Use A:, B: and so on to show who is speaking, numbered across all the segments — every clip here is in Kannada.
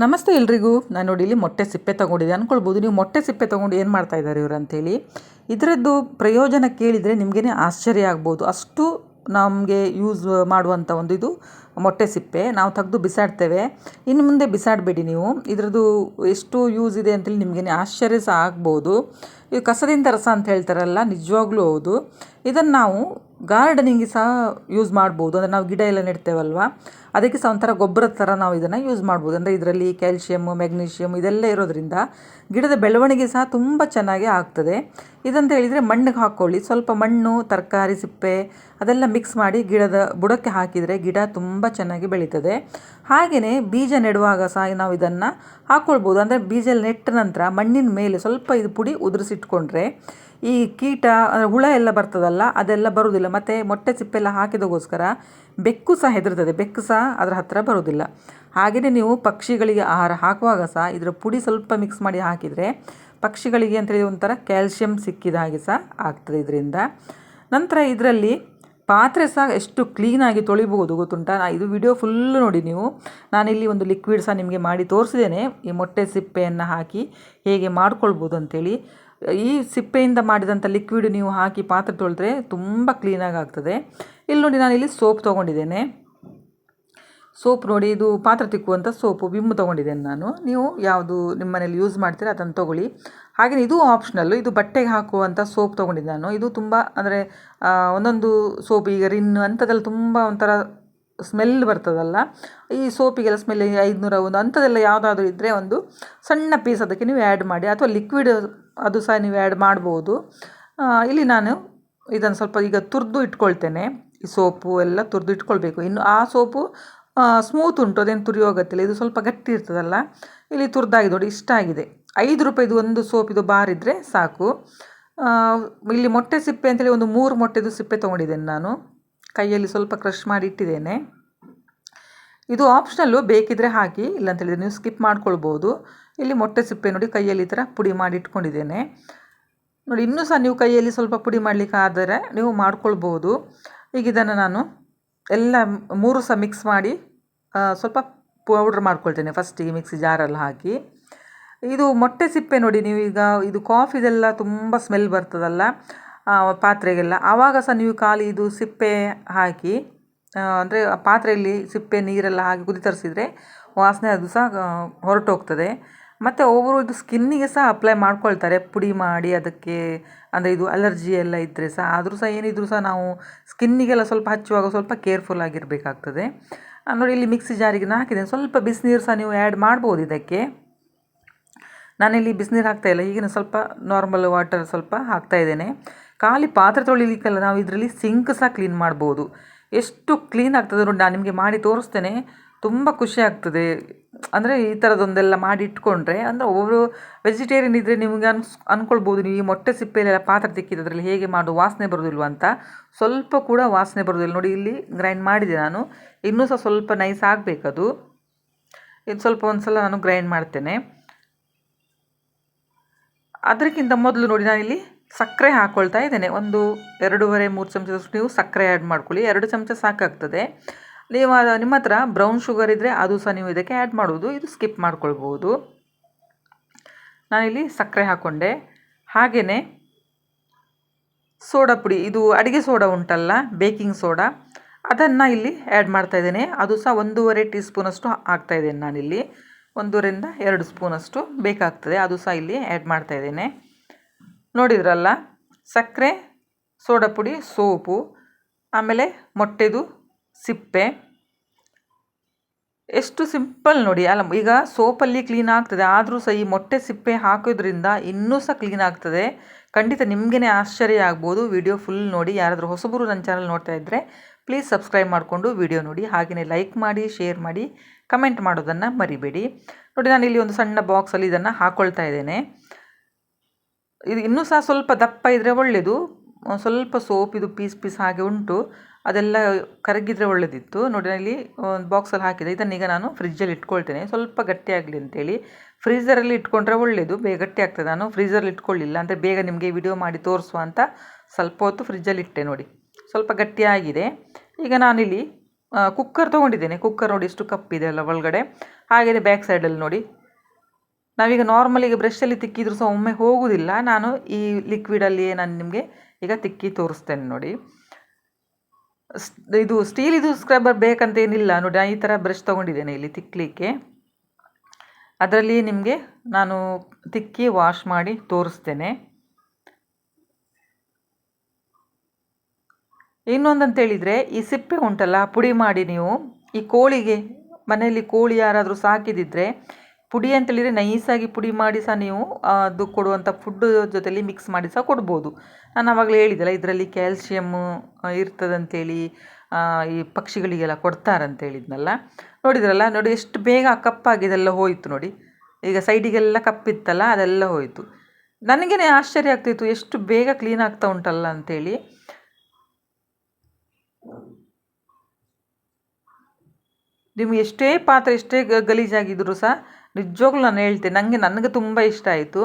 A: ನಮಸ್ತೆ ಎಲ್ರಿಗೂ. ನಾನು ನೋಡಿ ಇಲ್ಲಿ ಮೊಟ್ಟೆ ಸಿಪ್ಪೆ ತೊಗೊಂಡಿದ್ದೆ. ಅಂದ್ಕೊಳ್ಬೋದು ನೀವು ಮೊಟ್ಟೆ ಸಿಪ್ಪೆ ತೊಗೊಂಡು ಏನು ಮಾಡ್ತಾ ಇದ್ದಾರೆ ಇವರು ಅಂತೇಳಿ. ಇದರದ್ದು ಪ್ರಯೋಜನ ಕೇಳಿದರೆ ನಿಮಗೇ ಆಶ್ಚರ್ಯ ಆಗ್ಬೋದು. ಅಷ್ಟು ನಮಗೆ ಯೂಸ್ ಮಾಡುವಂಥ ಒಂದು ಇದು ಮೊಟ್ಟೆ ಸಿಪ್ಪೆ. ನಾವು ತೆಗೆದು ಬಿಸಾಡ್ತೇವೆ. ಇನ್ನು ಮುಂದೆ ಬಿಸಾಡಬೇಡಿ ನೀವು. ಇದರದ್ದು ಎಷ್ಟು ಯೂಸ್ ಇದೆ ಅಂತೇಳಿ ನಿಮಗೇನೆ ಆಶ್ಚರ್ಯ ಸಹ ಆಗ್ಬೋದು. ಇದು ಕಸದಿಂದ ರಸ ಅಂತ ಹೇಳ್ತಾರಲ್ಲ, ನಿಜವಾಗ್ಲೂ ಹೌದು. ಇದನ್ನು ನಾವು ಗಾರ್ಡನಿಂಗ್ಗೆ ಸಹ ಯೂಸ್ ಮಾಡ್ಬೋದು. ಅಂದರೆ ನಾವು ಗಿಡ ಎಲ್ಲ ನೆಡ್ತೇವಲ್ವ? ಅದಕ್ಕೆ ಸಹ ಒಂಥರ ಗೊಬ್ಬರದ ಥರ ನಾವು ಇದನ್ನು ಯೂಸ್ ಮಾಡ್ಬೋದು. ಅಂದರೆ ಇದರಲ್ಲಿ ಕ್ಯಾಲ್ಶಿಯಮ್ಮು ಮೆಗ್ನೀಷಿಯಮ್ ಇದೆಲ್ಲ ಇರೋದ್ರಿಂದ ಗಿಡದ ಬೆಳವಣಿಗೆ ಸಹ ತುಂಬ ಚೆನ್ನಾಗಿ ಆಗ್ತದೆ. ಇದಂತ ಹೇಳಿದರೆ ಮಣ್ಣಿಗೆ ಹಾಕ್ಕೊಳ್ಳಿ ಸ್ವಲ್ಪ ಮಣ್ಣು, ತರಕಾರಿ, ಸಿಪ್ಪೆ ಅದೆಲ್ಲ ಮಿಕ್ಸ್ ಮಾಡಿ ಗಿಡದ ಬುಡಕ್ಕೆ ಹಾಕಿದರೆ ಗಿಡ ತುಂಬ ಚೆನ್ನಾಗಿ ಬೆಳೀತದೆ. ಹಾಗೆಯೇ ಬೀಜ ನೆಡುವಾಗ ಸಹ ನಾವು ಇದನ್ನು ಹಾಕ್ಕೊಳ್ಬೋದು ಅಂದರೆ ಬೀಜ ನೆಟ್ಟ ನಂತರ ಮಣ್ಣಿನ ಮೇಲೆ ಸ್ವಲ್ಪ ಇದು ಪುಡಿ ಉದುರಿಸಿಟ್ಕೊಂಡ್ರೆ ಈ ಕೀಟ ಹುಳ ಎಲ್ಲ ಬರ್ತದಲ್ಲ, ಅದೆಲ್ಲ ಬರುವುದಿಲ್ಲ ಮತ್ತು ಮೊಟ್ಟೆ ಸಿಪ್ಪೆಲ್ಲ ಹಾಕಿದಗೋಸ್ಕರ ಬೆಕ್ಕು ಸಹ ಹೆದರ್ತದೆ. ಬೆಕ್ಕು ಸಹ ಅದರ ಹತ್ತಿರ ಬರುವುದಿಲ್ಲ ಹಾಗೆಯೇ ನೀವು ಪಕ್ಷಿಗಳಿಗೆ ಆಹಾರ ಹಾಕುವಾಗ ಸಹ ಇದರ ಪುಡಿ ಸ್ವಲ್ಪ ಮಿಕ್ಸ್ ಮಾಡಿ ಹಾಕಿದರೆ ಪಕ್ಷಿಗಳಿಗೆ ಅಂತೇಳಿ ಒಂಥರ ಕ್ಯಾಲ್ಶಿಯಂ ಸಿಕ್ಕಿದ ಹಾಗೆ ಸಹ ಆಗ್ತದೆ ಇದರಿಂದ. ನಂತರ ಇದರಲ್ಲಿ ಪಾತ್ರೆ ಸಹ ಎಷ್ಟು ಕ್ಲೀನಾಗಿ ತೊಳಿಬಹುದು ಗೊತ್ತುಂಟಾ? ಇದು ವಿಡಿಯೋ ಫುಲ್ಲು ನೋಡಿ ನೀವು. ನಾನಿಲ್ಲಿ ಒಂದು ಲಿಕ್ವಿಡ್ ಸಹ ನಿಮಗೆ ಮಾಡಿ ತೋರಿಸಿದ್ದೇನೆ. ಈ ಮೊಟ್ಟೆ ಸಿಪ್ಪೆಯನ್ನು ಹಾಕಿ ಹೇಗೆ ಮಾಡ್ಕೊಳ್ಬೋದು ಅಂತೇಳಿ. ಈ ಸಿಪ್ಪೆಯಿಂದ ಮಾಡಿದಂಥ ಲಿಕ್ವಿಡ್ ನೀವು ಹಾಕಿ ಪಾತ್ರೆ ತೊಳೆದ್ರೆ ತುಂಬ ಕ್ಲೀನಾಗಿ ಆಗ್ತದೆ. ಇಲ್ಲಿ ನೋಡಿ ನಾನು ಇಲ್ಲಿ ಸೋಪ್ ತೊಗೊಂಡಿದ್ದೇನೆ. ಸೋಪ್ ನೋಡಿ ಇದು ಪಾತ್ರೆ ತಿಕ್ಕುವಂಥ ಸೋಪು ವಿಮ್ ತೊಗೊಂಡಿದ್ದೇನೆ ನಾನು. ನೀವು ಯಾವುದು ನಿಮ್ಮ ಮನೇಲಿ ಯೂಸ್ ಮಾಡ್ತೀರ ಅದನ್ನು ತೊಗೊಳ್ಳಿ. ಹಾಗೆ ಇದು ಆಪ್ಷನಲ್ಲು ಇದು ಬಟ್ಟೆಗೆ ಹಾಕುವಂಥ ಸೋಪ್ ತೊಗೊಂಡಿದ್ದೆ ನಾನು. ಇದು ತುಂಬ ಅಂದರೆ ಒಂದೊಂದು ಸೋಪ್ ಈಗ ರಿನ್ ಅಂಥದ್ದೆಲ್ಲ ತುಂಬ ಒಂಥರ ಸ್ಮೆಲ್ ಬರ್ತದಲ್ಲ, ಈ ಸೋಪಿಗೆಲ್ಲ ಸ್ಮೆಲ್ ಐದುನೂರ ಒಂದು ಅಂಥದ್ದೆಲ್ಲ ಯಾವುದಾದ್ರೂ ಇದ್ದರೆ ಒಂದು ಸಣ್ಣ ಪೀಸ್ ಅದಕ್ಕೆ ನೀವು ಆ್ಯಡ್ ಮಾಡಿ, ಅಥವಾ ಲಿಕ್ವಿಡ್ ಅದು ಸಹ ನೀವು ಆ್ಯಡ್ ಮಾಡ್ಬೋದು. ಇಲ್ಲಿ ನಾನು ಇದನ್ನು ಸ್ವಲ್ಪ ಈಗ ತುರಿದು ಇಟ್ಕೊಳ್ತೇನೆ. ಈ ಸೋಪು ಎಲ್ಲ ತುರಿದು ಇಟ್ಕೊಳ್ಬೇಕು. ಇನ್ನು ಆ ಸೋಪು ಸ್ಮೂತ್ ಉಂಟು, ಅದೇನು ತುರಿಯೋಗತ್ತಿಲ್ಲ ಇದು ಸ್ವಲ್ಪ ಗಟ್ಟಿ ಇರ್ತದಲ್ಲ, ಇಲ್ಲಿ ತುರಿದಾಗಿದೆ ನೋಡಿ, ಇಷ್ಟ ಆಗಿದೆ. ಐದು ರೂಪಾಯಿದು ಒಂದು ಸೋಪಿದು ಬಾರ್ ಇದ್ದರೆ ಸಾಕು. ಇಲ್ಲಿ ಮೊಟ್ಟೆ ಸಿಪ್ಪೆ ಅಂತೇಳಿ ಒಂದು ಮೂರು ಮೊಟ್ಟೆದು ಸಿಪ್ಪೆ ತೊಗೊಂಡಿದ್ದೇನೆ ನಾನು. ಕೈಯಲ್ಲಿ ಸ್ವಲ್ಪ ಕ್ರಷ್ ಮಾಡಿ ಇಟ್ಟಿದ್ದೇನೆ ಇದು ಆಪ್ಷನಲ್ಲು ಬೇಕಿದ್ದರೆ ಹಾಕಿ, ಇಲ್ಲಾಂತೇಳಿದರೆ ನೀವು ಸ್ಕಿಪ್ ಮಾಡ್ಕೊಳ್ಬೋದು. ಇಲ್ಲಿ ಮೊಟ್ಟೆ ಸಿಪ್ಪೆ ನೋಡಿ ಕೈಯಲ್ಲಿ ಈ ಥರ ಪುಡಿ ಮಾಡಿ ಇಟ್ಕೊಂಡಿದ್ದೇನೆ ನೋಡಿ, ಇನ್ನೂ ಸಹ ನೀವು ಕೈಯಲ್ಲಿ ಸ್ವಲ್ಪ ಪುಡಿ ಮಾಡಲಿಕ್ಕೆ ಆದರೆ ನೀವು ಮಾಡ್ಕೊಳ್ಬೋದು. ಈಗ ಇದನ್ನು ನಾನು ಎಲ್ಲ ಮೂರು ಸಹ ಮಿಕ್ಸ್ ಮಾಡಿ ಸ್ವಲ್ಪ ಪೌಡ್ರ್ ಮಾಡ್ಕೊಳ್ತೇನೆ ಫಸ್ಟಿಗೆ ಮಿಕ್ಸಿ ಜಾರಲ್ಲಿ ಹಾಕಿ. ಇದು ಮೊಟ್ಟೆ ಸಿಪ್ಪೆ ನೋಡಿ ನೀವು ಈಗ ಇದು ಕಾಫಿದೆಲ್ಲ ತುಂಬ ಸ್ಮೆಲ್ ಬರ್ತದಲ್ಲ ಪಾತ್ರೆಗೆಲ್ಲ. ಆವಾಗ ಸಹ ನೀವು ಖಾಲಿ ಇದು ಸಿಪ್ಪೆ ಹಾಕಿ ಅಂದರೆ ಪಾತ್ರೆಯಲ್ಲಿ ಸಿಪ್ಪೆ, ನೀರೆಲ್ಲ ಹಾಕಿ ಕುದಿ ತರಿಸಿದರೆ ವಾಸನೆ ಅದು ಸಹ ಹೊರಟೋಗ್ತದೆ. ಮತ್ತು ಒಬ್ಬರು ಇದು ಸ್ಕಿನ್ನಿಗೆ ಸಹ ಅಪ್ಲೈ ಮಾಡ್ಕೊಳ್ತಾರೆ, ಪುಡಿ ಮಾಡಿ ಅದಕ್ಕೆ, ಅಂದರೆ ಇದು ಅಲರ್ಜಿ ಎಲ್ಲ ಇದ್ದರೆ ಸಹ. ಆದರೂ ಸಹ ಏನಿದ್ರೂ ಸಹ ನಾವು ಸ್ಕಿನ್ನಿಗೆಲ್ಲ ಸ್ವಲ್ಪ ಹಚ್ಚುವಾಗ ಸ್ವಲ್ಪ ಕೇರ್ಫುಲ್ ಆಗಿರಬೇಕಾಗ್ತದೆ. ನೋಡಿ ಇಲ್ಲಿ ಮಿಕ್ಸಿ ಜಾರಿಗೆ ಹಾಕಿದ್ದೇನೆ. ಸ್ವಲ್ಪ ಬಿಸಿನೀರು ಸಹ ನೀವು ಆ್ಯಡ್ ಮಾಡ್ಬೋದು ಇದಕ್ಕೆ. ನಾನಿಲ್ಲಿ ಬಿಸಿನೀರು ಹಾಕ್ತಾಯಿಲ್ಲ ಈಗಿನ ಸ್ವಲ್ಪ ನಾರ್ಮಲ್ ವಾಟರ್ ಸ್ವಲ್ಪ ಹಾಕ್ತಾಯಿದ್ದೇನೆ ಖಾಲಿ ಪಾತ್ರೆ ತೊಳಿಲಿಕ್ಕೆಲ್ಲ ನಾವು ಇದರಲ್ಲಿ ಸಿಂಕ್ ಸಹ ಕ್ಲೀನ್ ಮಾಡ್ಬೋದು. ಎಷ್ಟು ಕ್ಲೀನ್ ಆಗ್ತದೆ ನೋಡಿ, ನಾನು ನಿಮಗೆ ಮಾಡಿ ತೋರಿಸ್ತೇನೆ. ತುಂಬ ಖುಷಿ ಆಗ್ತದೆ. ಅಂದರೆ ಈ ಥರದೊಂದೆಲ್ಲ ಮಾಡಿ ಇಟ್ಕೊಂಡ್ರೆ, ಅಂದರೆ ಒಬ್ಬರು ವೆಜಿಟೇರಿಯನ್ ಇದ್ದರೆ ನಿಮಗೆ ಅನ್ಸ್ ಅಂದ್ಕೊಳ್ಬೋದು ನೀವು ಈ ಮೊಟ್ಟೆ ಸಿಪ್ಪೆಲೆಲ್ಲ ಪಾತ್ರೆ ತಿಕ್ಕಿದ್ರಲ್ಲಿ ಹೇಗೆ ಮಾಡು ವಾಸನೆ ಬರೋದಿಲ್ವ ಅಂತ. ಸ್ವಲ್ಪ ಕೂಡ ವಾಸನೆ ಬರೋದಿಲ್ಲ. ನೋಡಿ, ಇಲ್ಲಿ ಗ್ರೈಂಡ್ ಮಾಡಿದೆ ನಾನು. ಇನ್ನೂ ಸಹ ಸ್ವಲ್ಪ ನೈಸ್ ಆಗಬೇಕದು. ಇದು ಸ್ವಲ್ಪ ಒಂದು ಸಲ ನಾನು ಗ್ರೈಂಡ್ ಮಾಡ್ತೇನೆ. ಅದಕ್ಕಿಂತ ಮೊದಲು ನೋಡಿ ನಾನಿಲ್ಲಿ ಸಕ್ಕರೆ ಹಾಕ್ಕೊಳ್ತಾ ಇದ್ದೇನೆ. ಒಂದು ಎರಡೂವರೆ, ಮೂರು ಚಮಚದಷ್ಟು ನೀವು ಸಕ್ಕರೆ ಆ್ಯಡ್ ಮಾಡ್ಕೊಳ್ಳಿ. ಎರಡು ಚಮಚ ಸಾಕಾಗ್ತದೆ. ನೀವು ನಿಮ್ಮ ಹತ್ರ ಬ್ರೌನ್ ಶುಗರ್ ಇದ್ದರೆ ಅದು ಸಹ ನೀವು ಇದಕ್ಕೆ ಆ್ಯಡ್ ಮಾಡೋದು ಇದು ಸ್ಕಿಪ್ ಮಾಡ್ಕೊಳ್ಬೋದು ನಾನಿಲ್ಲಿ ಸಕ್ಕರೆ ಹಾಕ್ಕೊಂಡೆ ಹಾಗೆಯೇ ಸೋಡಾ ಪುಡಿ. ಇದು ಅಡುಗೆ ಸೋಡಾ ಉಂಟಲ್ಲ ಬೇಕಿಂಗ್ ಸೋಡಾ. ಅದನ್ನು ಇಲ್ಲಿ ಆ್ಯಡ್ ಮಾಡ್ತಾಯಿದ್ದೇನೆ ಅದು ಸಹ ಒಂದೂವರೆ ಟೀ ಸ್ಪೂನಷ್ಟು ಹಾಕ್ತಾಯಿದ್ದೇನೆ ನಾನಿಲ್ಲಿ. ಒಂದೂವರೆಯಿಂದ ಎರಡು ಸ್ಪೂನಷ್ಟು ಬೇಕಾಗ್ತದೆ. ಅದು ಸಹ ಇಲ್ಲಿ ಆ್ಯಡ್ ಮಾಡ್ತಾಯಿದ್ದೇನೆ ನೋಡಿದ್ರಲ್ಲ? ಸಕ್ಕರೆ, ಸೋಡಾ ಪುಡಿ, ಸೋಪು, ಆಮೇಲೆ ಮೊಟ್ಟೆದು ಸಿಪ್ಪೆ. ಎಷ್ಟು ಸಿಂಪಲ್ ನೋಡಿ. ಅಲ್ಲ, ಈಗ ಸೋಪಲ್ಲಿ ಕ್ಲೀನ್ ಆಗ್ತದೆ. ಆದರೂ ಸಹ ಈ ಮೊಟ್ಟೆ, ಸಿಪ್ಪೆ ಹಾಕೋದ್ರಿಂದ ಇನ್ನೂ ಸಹ ಕ್ಲೀನ್ ಆಗ್ತದೆ. ಖಂಡಿತ ನಿಮಗೇ ಆಶ್ಚರ್ಯ ಆಗ್ಬೋದು. ವಿಡಿಯೋ ಫುಲ್ ನೋಡಿ. ಯಾರಾದರೂ ಹೊಸಬರು ನನ್ನ ಚಾನಲ್ ನೋಡ್ತಾ ಇದ್ದರೆ ಪ್ಲೀಸ್ ಸಬ್ಸ್ಕ್ರೈಬ್ ಮಾಡಿಕೊಂಡು ವಿಡಿಯೋ ನೋಡಿ. ಹಾಗೆಯೇ ಲೈಕ್ ಮಾಡಿ, ಶೇರ್ ಮಾಡಿ, ಕಮೆಂಟ್ ಮಾಡೋದನ್ನು ಮರಿಬೇಡಿ. ನೋಡಿ ನಾನು ಇಲ್ಲಿ ಒಂದು ಸಣ್ಣ ಬಾಕ್ಸಲ್ಲಿ ಇದನ್ನು ಹಾಕ್ಕೊಳ್ತಾ ಇದ್ದೇನೆ. ಇದು ಇನ್ನೂ ಸಹ ಸ್ವಲ್ಪ ದಪ್ಪ ಇದ್ದರೆ ಒಳ್ಳೆಯದು ಸ್ವಲ್ಪ ಸೋಪ್ ಇದು ಪೀಸ್ ಪೀಸ್ ಹಾಗೆ ಉಂಟು. ಅದೆಲ್ಲ ಕರಗಿದರೆ ಒಳ್ಳೆಯದಿತ್ತು ನೋಡಿ ಇಲ್ಲಿ ಒಂದು ಬಾಕ್ಸಲ್ಲಿ ಹಾಕಿದೆ. ಇದನ್ನೀಗ ನಾನು ಫ್ರಿಜ್ಜಲ್ಲಿ ಇಟ್ಕೊಳ್ತೇನೆ. ಸ್ವಲ್ಪ ಗಟ್ಟಿಯಾಗಲಿ ಅಂತೇಳಿ. ಫ್ರೀಝರಲ್ಲಿ ಇಟ್ಕೊಂಡ್ರೆ ಒಳ್ಳೆಯದು ಬೇಗ ಗಟ್ಟಿ ಆಗ್ತದೆ. ನಾನು ಫ್ರೀಝರಲ್ಲಿ ಇಟ್ಕೊಳ್ಳಿಲ್ಲ. ಅಂದರೆ ಬೇಗ ನಿಮಗೆ ವಿಡಿಯೋ ಮಾಡಿ ತೋರಿಸುವ ಅಂತ ಸ್ವಲ್ಪ ಹೊತ್ತು ಫ್ರಿಜ್ಜಲ್ಲಿ ಇಟ್ಟೆ ನೋಡಿ. ಸ್ವಲ್ಪ ಗಟ್ಟಿಯಾಗಿದೆ ಈಗ ನಾನಿಲ್ಲಿ ಕುಕ್ಕರ್ ತೊಗೊಂಡಿದ್ದೇನೆ. ಕುಕ್ಕರ್ ನೋಡಿ ಎಷ್ಟು ಕಪ್ಪಿದೆ ಅಲ್ಲ ಒಳಗಡೆ. ಹಾಗೆಯೇ ಬ್ಯಾಕ್ ಸೈಡಲ್ಲಿ ನೋಡಿ. ನಾವೀಗ ನಾರ್ಮಲ್ ಈಗ ಬ್ರಷಲ್ಲಿ ತಿಕ್ಕಿದ್ರು ಸಹ ಒಮ್ಮೆ ಹೋಗುವುದಿಲ್ಲ ನಾನು ಈ ಲಿಕ್ವಿಡಲ್ಲಿ ನಾನು ನಿಮಗೆ ಈಗ ತಿಕ್ಕಿ ತೋರಿಸ್ತೇನೆ ನೋಡಿ. ಇದು ಸ್ಟೀಲ್ ಇದು ಸ್ಕ್ರಬ್ಬರ್ ಬೇಕಂತೇನಿಲ್ಲ ನೋಡಿ, ನಾನು ಈ ಥರ ಬ್ರಷ್ ತೊಗೊಂಡಿದ್ದೇನೆ ಇಲ್ಲಿ ತಿಕ್ಕಲಿಕ್ಕೆ ಅದರಲ್ಲಿ ನಿಮಗೆ ನಾನು ತಿಕ್ಕಿ ವಾಶ್ ಮಾಡಿ ತೋರಿಸ್ತೇನೆ. ಇನ್ನೊಂದು ಅಂತೇಳಿದರೆ ಈ ಸಿಪ್ಪೆ ಉಂಟಲ್ಲ, ಪುಡಿ ಮಾಡಿ ನೀವು. ಈ ಕೋಳಿಗೆ ಮನೆಯಲ್ಲಿ ಕೋಳಿ ಯಾರಾದರೂ ಸಾಕಿದಿದ್ರೆ ಪುಡಿ ಅಂತೇಳಿದರೆ ನೈಸಾಗಿ ಪುಡಿ ಮಾಡಿ ಸಹ ನೀವು ಅದು ಕೊಡುವಂಥ ಫುಡ್ ಜೊತೆಲಿ ಮಿಕ್ಸ್ ಮಾಡಿ ಸಹ ಕೊಡ್ಬೋದು. ನಾನು ಆವಾಗಲೇ ಹೇಳಿದ್ದೆಲ್ಲ ಇದರಲ್ಲಿ ಕ್ಯಾಲ್ಸಿಯಮ್ಮು ಇರ್ತದಂತೇಳಿ ಈ ಪಕ್ಷಿಗಳಿಗೆಲ್ಲ ಕೊಡ್ತಾರಂತ ಹೇಳಿದ್ನಲ್ಲ ನೋಡಿದ್ರಲ್ಲ, ನೋಡಿ ಎಷ್ಟು ಬೇಗ ಕಪ್ಪಾಗಿದೆಲ್ಲ ಹೋಯಿತು ನೋಡಿ. ಈಗ ಸೈಡಿಗೆಲ್ಲ ಕಪ್ಪಿತ್ತಲ್ಲ ಅದೆಲ್ಲ ಹೋಯಿತು. ನನಗೇನೆ ಆಶ್ಚರ್ಯ ಆಗ್ತಿತ್ತು, ಎಷ್ಟು ಬೇಗ ಕ್ಲೀನ್ ಆಗ್ತಾ ಉಂಟಲ್ಲ ಅಂತೇಳಿ. ನಿಮ್ಗೆ ಎಷ್ಟೇ ಪಾತ್ರೆ, ಎಷ್ಟೇ ಗಲೀಜಾಗಿದ್ದರೂ ಸಹ ನಿಜವಾಗ್ಲೂ ನಾನು ಹೇಳ್ತೀನಿ ನನಗೆ ನನಗೆ ತುಂಬ ಇಷ್ಟ ಆಯಿತು.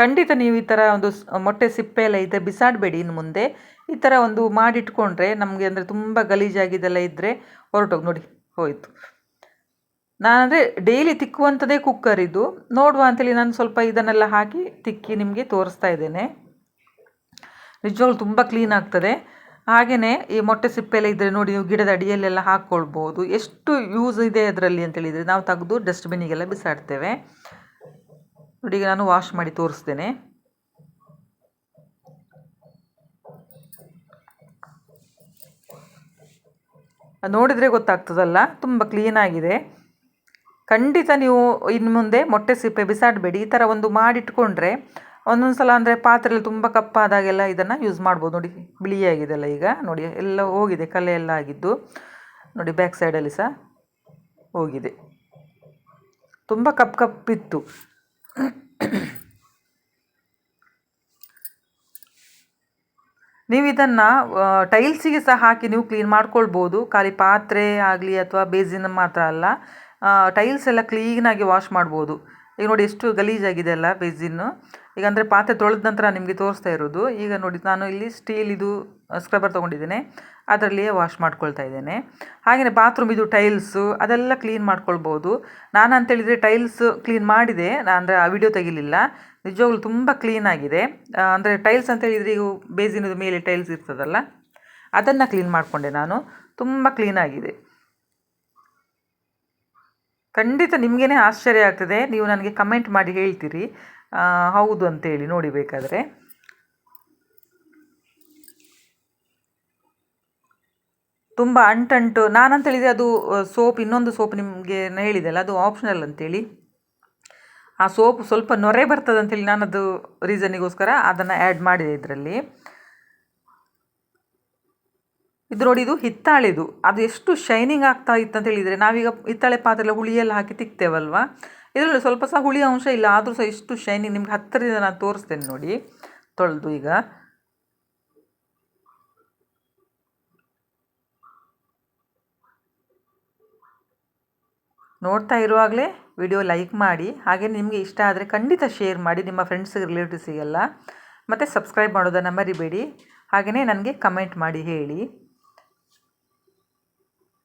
A: ಖಂಡಿತ ನೀವು ಈ ಥರ ಒಂದು ಮೊಟ್ಟೆ ಸಿಪ್ಪೆ ಎಲ್ಲ ಇದ್ದರೆ ಬಿಸಾಡಬೇಡಿ ಇನ್ನು ಮುಂದೆ. ಈ ಥರ ಒಂದು ಮಾಡಿಟ್ಕೊಂಡ್ರೆ ನಮಗೆ ಅಂದರೆ ತುಂಬ ಗಲೀಜಾಗಿದ್ದೆಲ್ಲ ಇದ್ದರೆ ಹೊರಟೋಗಿ ನೋಡಿ, ಹೋಯಿತು. ನಾನಂದರೆ ಡೈಲಿ ತಿಕ್ಕುವಂಥದ್ದೇ ಕುಕ್ಕರ್ ಇದು. ನೋಡುವ ಅಂತೇಳಿ ನಾನು ಸ್ವಲ್ಪ ಇದನ್ನೆಲ್ಲ ಹಾಕಿ ತಿಕ್ಕಿ ನಿಮಗೆ ತೋರಿಸ್ತಾ ಇದ್ದೇನೆ. ನಿಜವಾಗ್ಲೂ ತುಂಬ ಕ್ಲೀನ್ ಆಗ್ತದೆ. ಹಾಗೆಯೇ ಈ ಮೊಟ್ಟೆ ಸಿಪ್ಪೆಲ್ಲ ಇದ್ದರೆ ನೋಡಿ ನೀವು ಗಿಡದ ಅಡಿಯಲ್ಲೆಲ್ಲ ಹಾಕ್ಕೊಳ್ಬೋದು ಎಷ್ಟು ಯೂಸ್ ಇದೆ ಅದರಲ್ಲಿ ಅಂತ ಹೇಳಿದರೆ ನಾವು ತೆಗೆದು ಡಸ್ಟ್ಬಿನ್ನಿಗೆಲ್ಲ ಬಿಸಾಡ್ತೇವೆ. ನೋಡಿ ನಾನು ವಾಶ್ ಮಾಡಿ ತೋರಿಸ್ತೇನೆ. ನೋಡಿದರೆ ಗೊತ್ತಾಗ್ತದಲ್ಲ, ತುಂಬ ಕ್ಲೀನಾಗಿದೆ ಖಂಡಿತ ನೀವು ಇನ್ನು ಮುಂದೆ ಮೊಟ್ಟೆ ಸಿಪ್ಪೆ ಬಿಸಾಡಬೇಡಿ. ಈ ಥರ ಒಂದು ಮಾಡಿಟ್ಕೊಂಡ್ರೆ ಒಂದೊಂದು ಸಲ ಅಂದರೆ ಪಾತ್ರೆಲಿ ತುಂಬ ಕಪ್ಪಾದಾಗೆಲ್ಲ ಇದನ್ನು ಯೂಸ್ ಮಾಡ್ಬೋದು. ನೋಡಿ, ಬಿಳಿಯಾಗಿದೆಲ್ಲ ಈಗ. ನೋಡಿ, ಎಲ್ಲ ಹೋಗಿದೆ, ಕಲೆ ಎಲ್ಲ ಆಗಿದ್ದು. ನೋಡಿ ಬ್ಯಾಕ್ ಸೈಡಲ್ಲಿ ಸಹ ಹೋಗಿದೆ. ತುಂಬ ಕಪ್ ಕಪ್ಪಿತ್ತು. ನೀವು ಇದನ್ನು ಟೈಲ್ಸಿಗೆ ಸಹ ಹಾಕಿ ನೀವು ಕ್ಲೀನ್ ಮಾಡ್ಕೊಳ್ಬೋದು. ಖಾಲಿ ಪಾತ್ರೆ ಆಗಲಿ ಅಥವಾ ಬೇಸಿನ ಮಾತ್ರ ಅಲ್ಲ. ಟೈಲ್ಸ್ ಎಲ್ಲ ಕ್ಲೀನಾಗಿ ವಾಶ್ ಮಾಡ್ಬೋದು. ಈಗ ನೋಡಿ ಎಷ್ಟು ಗಲೀಜಾಗಿದೆ ಅಲ್ಲ ಬೇಸಿನ್ನು. ಈಗ ಅಂದರೆ ಪಾತ್ರೆ ತೊಳೆದ ನಂತರ ನಿಮಗೆ ತೋರಿಸ್ತಾ ಇರೋದು. ಈಗ ನೋಡಿ ನಾನು ಇಲ್ಲಿ ಸ್ಟೀಲ್ ಇದು ಸ್ಕ್ರಬ್ಬರ್ ತೊಗೊಂಡಿದ್ದೇನೆ. ಅದರಲ್ಲಿಯೇ ವಾಶ್ ಮಾಡ್ಕೊಳ್ತಾ ಇದ್ದೇನೆ. ಹಾಗೆಯೇ ಬಾತ್ರೂಮ್ ಇದು ಟೈಲ್ಸು ಅದೆಲ್ಲ ಕ್ಲೀನ್ ಮಾಡ್ಕೊಳ್ಬೋದು. ನಾನು ಅಂತೇಳಿದರೆ ಟೈಲ್ಸ್ ಕ್ಲೀನ್ ಮಾಡಿದೆ. ಅಂದರೆ ಆ ವಿಡಿಯೋ ತೆಗಿಲಿಲ್ಲ. ನಿಜವಾಗ್ಲೂ ತುಂಬ ಕ್ಲೀನ್ ಆಗಿದೆ. ಅಂದರೆ ಟೈಲ್ಸ್ ಅಂತ ಹೇಳಿದರೆ ಈಗ ಬೇಸಿನದ ಮೇಲೆ ಟೈಲ್ಸ್ ಇರ್ತದಲ್ಲ, ಅದನ್ನು ಕ್ಲೀನ್ ಮಾಡಿಕೊಂಡೆ ನಾನು. ತುಂಬ ಕ್ಲೀನ್ ಆಗಿದೆ. ಖಂಡಿತ ನಿಮಗೇ ಆಶ್ಚರ್ಯ ಆಗ್ತದೆ. ನೀವು ನನಗೆ ಕಮೆಂಟ್ ಮಾಡಿ ಹೇಳ್ತೀರಿ. ಹೌದು ಅಂತೇಳಿ ನೋಡಿ ಬೇಕಾದರೆ. ತುಂಬ ಅಂಟಂಟು. ನಾನಂತ ಹೇಳಿದರೆ ಅದು ಸೋಪ್, ಇನ್ನೊಂದು ಸೋಪ್ ನಿಮಗೆ ಹೇಳಿದೆಲ್ಲ, ಅದು ಆಪ್ಷನಲ್ ಅಂತೇಳಿ. ಆ ಸೋಪ್ ಸ್ವಲ್ಪ ನೊರೆ ಬರ್ತದಂತೇಳಿ ನಾನದು ರೀಸನಿಗೋಸ್ಕರ ಅದನ್ನು ಆ್ಯಡ್ ಮಾಡಿದೆ ಇದರಲ್ಲಿ. ಇದು ನೋಡಿ, ಇದು ಹಿತ್ತಾಳೆದು. ಅದು ಎಷ್ಟು ಶೈನಿಂಗ್ ಆಗ್ತಾ ಇತ್ತು ಅಂತ ಹೇಳಿದರೆ, ನಾವೀಗ ಹಿತ್ತಾಳೆ ಪಾತ್ರೆ ಹುಳಿಯೆಲ್ಲ ಹಾಕಿ ತಿಕ್ತೇವಲ್ವಾ? ಇದರಲ್ಲಿ ಸ್ವಲ್ಪ ಸಹ ಹುಳಿ ಅಂಶ ಇಲ್ಲ, ಆದರೂ ಸಹ ಇಷ್ಟು ಶೈನಿಂಗ್ ನಿಮ್ಗೆ ಹತ್ತಿರದಿಂದ ನಾನು ತೋರಿಸ್ತೇನೆ ನೋಡಿ. ತೊಳೆದು ಈಗ. ನೋಡ್ತಾ ಇರುವಾಗಲೇ ವಿಡಿಯೋ ಲೈಕ್ ಮಾಡಿ, ಹಾಗೆ ನಿಮಗೆ ಇಷ್ಟ ಆದರೆ ಖಂಡಿತ ಶೇರ್ ಮಾಡಿ, ನಿಮ್ಮ ಫ್ರೆಂಡ್ಸ್ಗೆ ರಿಲೇಟಿವ್ಸಿಗೆಲ್ಲ ಮತ್ತು ಸಬ್ಸ್ಕ್ರೈಬ್ ಮಾಡೋದನ್ನು ಮರಿಬೇಡಿ. ಹಾಗೆಯೇ ನನಗೆ ಕಮೆಂಟ್ ಮಾಡಿ ಹೇಳಿ.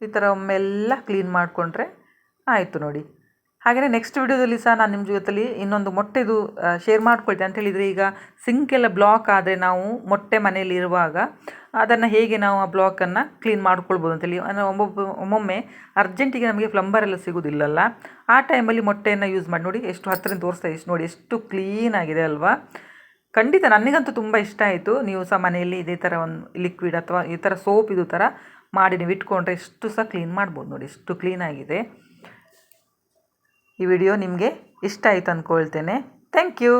A: ಈ ಥರ ಒಮ್ಮೆಲ್ಲ ಕ್ಲೀನ್ ಮಾಡಿಕೊಂಡ್ರೆ ಆಯಿತು ನೋಡಿ. ಹಾಗೆಯೇ ನೆಕ್ಸ್ಟ್ ವಿಡಿಯೋದಲ್ಲಿ ಸಹ ನಾನು ನಿಮ್ಮ ಜೊತೆಲಿ ಇನ್ನೊಂದು ಮೊಟ್ಟೆದು ಶೇರ್ ಮಾಡ್ಕೊಳ್ತೀನಿ ಅಂತ ಹೇಳಿದರೆ ಈಗ ಸಿಂಕ್ ಎಲ್ಲ ಬ್ಲಾಕ್ ಆದರೆ ನಾವು ಮೊಟ್ಟೆ ಮನೆಯಲ್ಲಿ ಇರುವಾಗ ಅದನ್ನು ಹೇಗೆ ನಾವು ಆ ಬ್ಲಾಕನ್ನು ಕ್ಲೀನ್ ಮಾಡ್ಕೊಳ್ಬೋದು ಅಂತೇಳಿ ಅಂದರೆ ಒಮ್ಮೊಬ್ಬ ಒಮ್ಮೊಮ್ಮೆ ಅರ್ಜೆಂಟಿಗೆ ನಮಗೆ ಪ್ಲಂಬರ್ ಎಲ್ಲ ಸಿಗೋದಿಲ್ಲಲ್ಲ. ಆ ಟೈಮಲ್ಲಿ ಮೊಟ್ಟೆಯನ್ನು ಯೂಸ್ ಮಾಡಿ ನೋಡಿ ಎಷ್ಟು ಹತ್ತಿರ ತೋರಿಸ್ತಾ ಇಷ್ಟು ನೋಡಿ ಎಷ್ಟು ಕ್ಲೀನ್ ಆಗಿದೆ ಅಲ್ವಾ. ಖಂಡಿತ ನನಗಂತೂ ತುಂಬ ಇಷ್ಟ ಆಯಿತು. ನೀವು ಸಹ ಮನೆಯಲ್ಲಿ ಇದೇ ಥರ ಒಂದು ಲಿಕ್ವಿಡ್ ಅಥವಾ ಈ ಥರ ಸೋಪ್ ಇದು ಥರ ಮಾಡಿ ನೀವು ಇಟ್ಕೊಂಡ್ರೆ ಎಷ್ಟು ಸಹ ಕ್ಲೀನ್ ಮಾಡ್ಬೋದು ನೋಡಿ ಎಷ್ಟು ಕ್ಲೀನಾಗಿದೆ ಈ ವಿಡಿಯೋ ನಿಮಗೆ ಇಷ್ಟ ಆಯಿತು ಅಂದ್ಕೊಳ್ತೇನೆ ಥ್ಯಾಂಕ್ ಯು